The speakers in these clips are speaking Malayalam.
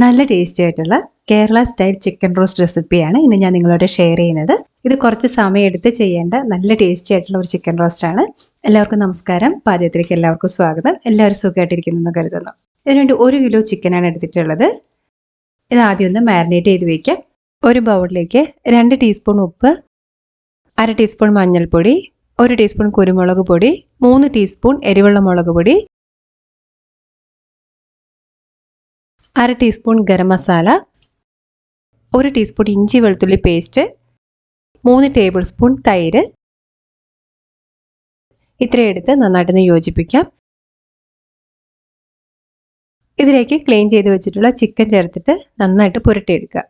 നല്ല ടേസ്റ്റി ആയിട്ടുള്ള കേരള സ്റ്റൈൽ ചിക്കൻ റോസ്റ്റ് റെസിപ്പിയാണ് ഇന്ന് ഞാൻ നിങ്ങളോട് ഷെയർ ചെയ്യുന്നത്. ഇത് കുറച്ച് സമയം എടുത്ത് ചെയ്യേണ്ട നല്ല ടേസ്റ്റി ആയിട്ടുള്ള ഒരു ചിക്കൻ റോസ്റ്റ് ആണ്. എല്ലാവർക്കും നമസ്കാരം. പാചകത്തിലേക്ക് എല്ലാവർക്കും സ്വാഗതം. എല്ലാവരും സുഖമായിട്ടിരിക്കുന്നു എന്ന് കരുതുന്നു. ഇതിനുവേണ്ടി ഒരു കിലോ ചിക്കനാണ് എടുത്തിട്ടുള്ളത്. ഇത് ആദ്യം ഒന്ന് മാരിനേറ്റ് ചെയ്ത് വയ്ക്കാം ഒരു ബൗളിലേക്ക് രണ്ട് ടീസ്പൂൺ ഉപ്പ് അര ടീസ്പൂൺ മഞ്ഞൾപ്പൊടി ഒരു ടീസ്പൂൺ കുരുമുളക് പൊടി മൂന്ന് ടീസ്പൂൺ എരിവെള്ള മുളക് പൊടി അര ടീസ്പൂൺ ഗരം മസാല ഒരു ടീസ്പൂൺ ഇഞ്ചി വെളുത്തുള്ളി പേസ്റ്റ് മൂന്ന് ടേബിൾ സ്പൂൺ തൈര്. ഇത്രയും എടുത്ത് നന്നായിട്ടൊന്ന് യോജിപ്പിക്കാം. ഇതിലേക്ക് ക്ലീൻ ചെയ്ത് വെച്ചിട്ടുള്ള ചിക്കൻ ചേർത്തിട്ട് നന്നായിട്ട് പുരട്ടിയെടുക്കുക.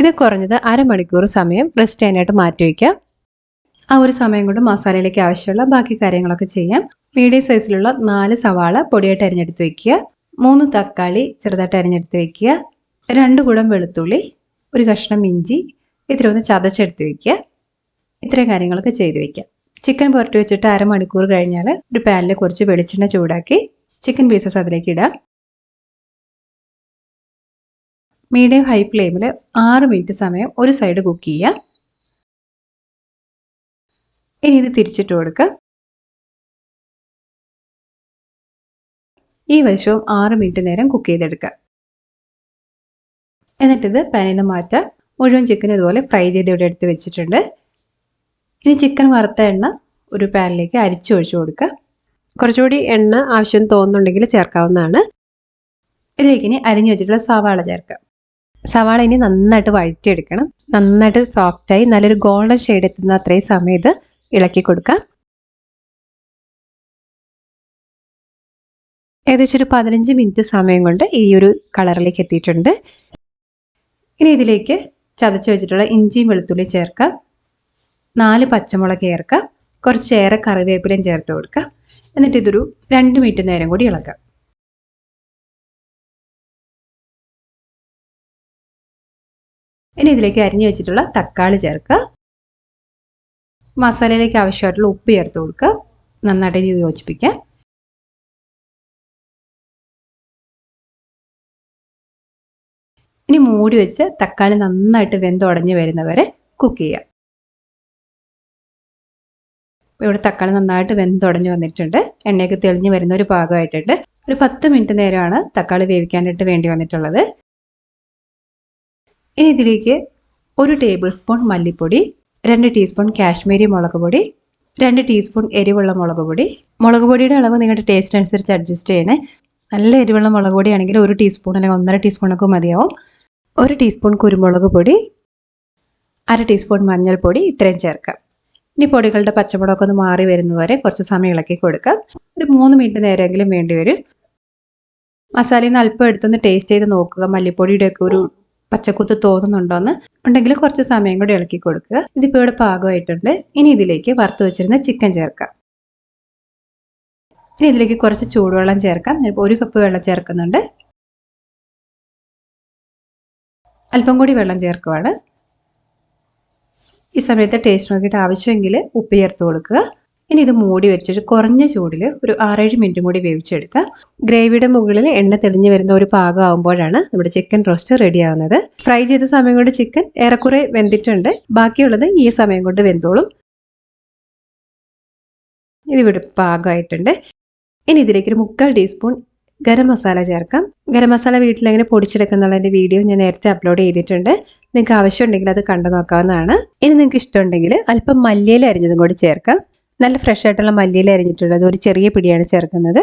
ഇത് കുറഞ്ഞത് അരമണിക്കൂർ സമയം റെസ്റ്റ് ചെയ്യാനായിട്ട് മാറ്റി വയ്ക്കാം. ആ ഒരു സമയം കൊണ്ട് മസാലയിലേക്ക് ആവശ്യമുള്ള ബാക്കി കാര്യങ്ങളൊക്കെ ചെയ്യാം. മീഡിയം സൈസിലുള്ള നാല് സവാള പൊടിയായിട്ട് അരിഞ്ഞെടുത്ത് വെക്കുക. മൂന്ന് തക്കാളി ചെറുതായിട്ട് അരിഞ്ഞെടുത്ത് വെക്കുക. രണ്ട് കുടം വെളുത്തുള്ളി ഒരു കഷ്ണം ഇഞ്ചി ഇത്ര ഒന്ന് ചതച്ചെടുത്ത് വെക്കുക. ഇത്രയും കാര്യങ്ങളൊക്കെ ചെയ്ത് വെക്കാം ചിക്കൻ പുരട്ടി വെച്ചിട്ട് അരമണിക്കൂർ കഴിഞ്ഞാൽ ഒരു പാനിൽ കുറച്ച് വെളിച്ചെണ്ണ ചൂടാക്കി ചിക്കൻ പീസസ് അതിലേക്ക് ഇടാം. മീഡിയം ഹൈ ഫ്ലെയിമിൽ ആറ് മിനിറ്റ് സമയം ഒരു സൈഡ് കുക്ക് ചെയ്യാം ഇനി ഇത് തിരിച്ചിട്ട് കൊടുക്കുക ഈ വശവും ആറ് മിനിറ്റ് നേരം കുക്ക് ചെയ്തെടുക്കുക എന്നിട്ടിത് പാനിൽ നിന്ന് മാറ്റാം മുഴുവൻ ചിക്കൻ ഇതുപോലെ ഫ്രൈ ചെയ്ത് ഇവിടെ എടുത്ത് വെച്ചിട്ടുണ്ട്. ഇനി ചിക്കൻ വറുത്ത എണ്ണ ഒരു പാനിലേക്ക് അരിച്ചൊഴിച്ചു കൊടുക്കുക കുറച്ചുകൂടി എണ്ണ ആവശ്യം തോന്നുന്നുണ്ടെങ്കിൽ ചേർക്കാവുന്നതാണ്. ഇതിലേക്ക് ഇനി അരിഞ്ഞു വെച്ചിട്ടുള്ള സവാള ചേർക്കുക സവാള ഇനി നന്നായിട്ട് വഴറ്റിയെടുക്കണം. നന്നായിട്ട് സോഫ്റ്റായി നല്ലൊരു ഗോൾഡൻ ഷെയ്ഡ് എത്തുന്ന അത്രയും സമയം ഇത് ഇളക്കി കൊടുക്കാം ഏകദേശം ഒരു പതിനഞ്ച് മിനിറ്റ് സമയം കൊണ്ട് ഈ ഒരു കളറിലേക്ക് എത്തിയിട്ടുണ്ട്. ഇനി ഇതിലേക്ക് ചതച്ച് വെച്ചിട്ടുള്ള ഇഞ്ചിയും വെളുത്തുള്ളി ചേർക്കാം നാല് പച്ചമുളക് ചേർക്കാം കുറച്ചേറെ കറിവേപ്പിലയും ചേർത്ത് കൊടുക്കുക. എന്നിട്ട് ഇതൊരു രണ്ട് മിനിറ്റ് നേരം കൂടി ഇളക്കാം ഇനി ഇതിലേക്ക് അരിഞ്ഞു വെച്ചിട്ടുള്ള തക്കാളി ചേർക്കുക. മസാലയിലേക്ക് ആവശ്യമായിട്ടുള്ള ഉപ്പ് ചേർത്ത് കൊടുക്കുക. നന്നായിട്ട് യോജിപ്പിക്കുക ഇനി മൂടി വെച്ച് തക്കാളി നന്നായിട്ട് വെന്തുടഞ്ഞ് വരുന്നവരെ കുക്ക് ചെയ്യാം. ഇവിടെ തക്കാളി നന്നായിട്ട് വെന്തുടഞ്ഞ് വന്നിട്ടുണ്ട്. എണ്ണയൊക്കെ തെളിഞ്ഞ് വരുന്ന ഒരു ഭാഗമായിട്ടുണ്ട്. ഒരു പത്ത് മിനിറ്റ് നേരമാണ് തക്കാളി വേവിക്കാനായിട്ട് വേണ്ടി വന്നിട്ടുള്ളത്. ഇനി ഇതിലേക്ക് ഒരു ടേബിൾ സ്പൂൺ മല്ലിപ്പൊടി രണ്ട് ടീസ്പൂൺ കാശ്മീരി മുളക് പൊടി രണ്ട് ടീസ്പൂൺ എരിവുള്ള മുളക് പൊടി. മുളക് പൊടിയുടെ അളവ് നിങ്ങളുടെ ടേസ്റ്റ് അനുസരിച്ച് അഡ്ജസ്റ്റ് ചെയ്യണേ. നല്ല എരിവുള്ള മുളക് പൊടിയാണെങ്കിൽ ഒരു ടീസ്പൂൺ അല്ലെങ്കിൽ ഒന്നര ടീസ്പൂണൊക്കെ മതിയാവും. ഒരു ടീസ്പൂൺ കുരുമുളക് പൊടി അര ടീസ്പൂൺ മഞ്ഞൾപ്പൊടി ഇത്രയും ചേർക്കാം. ഇനി പൊടികളുടെ പച്ചമുളകൊക്കെ ഒന്ന് മാറി വരുന്നവരെ കുറച്ച് സമയം ഇളക്കി കൊടുക്കാം. ഒരു മൂന്ന് മിനിറ്റ് നേരമെങ്കിലും വേണ്ടി വരും. മസാലയിൽ നിന്ന് അല്പം എടുത്തൊന്ന് ടേസ്റ്റ് ചെയ്ത് നോക്കുക. മല്ലിപ്പൊടിയുടെയൊക്കെ ഒരു പച്ചക്കുത്ത് തോന്നുന്നുണ്ടോയെന്ന് ഉണ്ടെങ്കിൽ കുറച്ച് സമയം കൂടി ഇളക്കി കൊടുക്കുക. ഇതിപ്പോൾ ഇവിടെ പാകമായിട്ടുണ്ട്. ഇനി ഇതിലേക്ക് വറുത്ത് വെച്ചിരുന്ന ചിക്കൻ ചേർക്കാം. ഇനി ഇതിലേക്ക് കുറച്ച് ചൂടുവെള്ളം ചേർക്കാം. ഞാനിപ്പോൾ ഒരു കപ്പ് വെള്ളം ചേർക്കുന്നുണ്ട്. അല്പം കൂടി വെള്ളം ചേർക്കുവാണ്. ഈ സമയത്ത് ടേസ്റ്റ് നോക്കിയിട്ട് ആവശ്യമെങ്കിൽ ഉപ്പ് ചേർത്ത് കൊടുക്കുക. ഇനി ഇത് മൂടി വെച്ചിട്ട് കുറഞ്ഞ ചൂടിൽ ഒരു ആറേഴ് മിനിറ്റും കൂടി വേവിച്ചെടുക്കുക ഗ്രേവിയുടെ മുകളിൽ എണ്ണ തെളിഞ്ഞു വരുന്ന ഒരു പാകം ആകുമ്പോഴാണ് നമ്മുടെ ചിക്കൻ റോസ്റ്റ് റെഡി ആവുന്നത്. ഫ്രൈ ചെയ്ത സമയം കൊണ്ട് ചിക്കൻ ഏറെക്കുറെ വെന്തിട്ടുണ്ട്. ബാക്കിയുള്ളത് ഈ സമയം കൊണ്ട് വെന്തോളും. ഇതിവിടെ പാകമായിട്ടുണ്ട്. ഇനി ഇതിലേക്ക് ഒരു മുക്കാൽ ടീസ്പൂൺ ഗരം മസാല ചേർക്കാം. ഗരം മസാല വീട്ടിൽ എങ്ങനെ പൊടിച്ചെടുക്കുന്നുള്ളതിന്റെ വീഡിയോ ഞാൻ നേരത്തെ അപ്ലോഡ് ചെയ്തിട്ടുണ്ട്. നിങ്ങൾക്ക് ആവശ്യമുണ്ടെങ്കിൽ അത് കണ്ടു നോക്കാവുന്നതാണ്. ഇനി നിങ്ങൾക്ക് ഇഷ്ടമുണ്ടെങ്കിൽ അല്പം മല്ലിയിൽ അരിഞ്ഞതും കൂടി ചേർക്കാം. നല്ല ഫ്രഷ് ആയിട്ടുള്ള മല്ലിയിൽ അരിഞ്ഞിട്ടുള്ളത്. ഒരു ചെറിയ പിടിയാണ് ചേർക്കുന്നത്.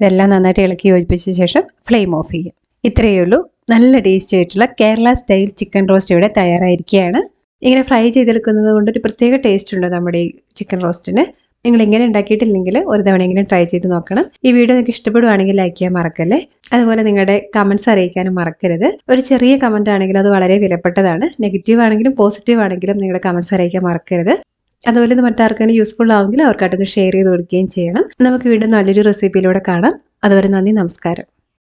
ഇതെല്ലാം നന്നായിട്ട് ഇളക്കി യോജിപ്പിച്ച ശേഷം ഫ്ലെയിം ഓഫ് ചെയ്യുക ഇത്രയേ ഉള്ളൂ. നല്ല ടേസ്റ്റി ആയിട്ടുള്ള കേരള സ്റ്റൈൽ ചിക്കൻ റോസ്റ്റ് ഇവിടെ തയ്യാറായിരിക്കുകയാണ്. ഇങ്ങനെ ഫ്രൈ ചെയ്തെടുക്കുന്നത് കൊണ്ട് ഒരു പ്രത്യേക ടേസ്റ്റ് ഉണ്ട് നമ്മുടെ ഈ ചിക്കൻ റോസ്റ്റിന് നിങ്ങൾ ഇങ്ങനെ ഉണ്ടാക്കിയിട്ടില്ലെങ്കിൽ ഒരു തവണ തവണയെങ്കിലും ട്രൈ ചെയ്ത് നോക്കണം. ഈ വീഡിയോ നിങ്ങൾക്ക് ഇഷ്ടപ്പെടുവാണെങ്കിൽ ലൈക്ക് ചെയ്യാൻ മറക്കല്ലേ? അതുപോലെ നിങ്ങളുടെ കമൻസ് അറിയിക്കാനും മറക്കരുത്. ഒരു ചെറിയ കമന്റ് ആണെങ്കിലും അത് വളരെ വിലപ്പെട്ടതാണ്. നെഗറ്റീവ് ആണെങ്കിലും പോസിറ്റീവ് ആണെങ്കിലും നിങ്ങളുടെ കമൻസ് അറിയിക്കാൻ മറക്കരുത്. അതുപോലെ ഇത് മറ്റാർക്കെങ്കിലും യൂസ്ഫുൾ ആവുമെങ്കിൽ അവർക്കായിട്ടൊന്ന് ഷെയർ ചെയ്ത് കൊടുക്കുകയും ചെയ്യണം. നമുക്ക് വീണ്ടും നല്ലൊരു റെസിപ്പിയിലൂടെ കാണാം. അതുവരെ നന്ദി നമസ്കാരം.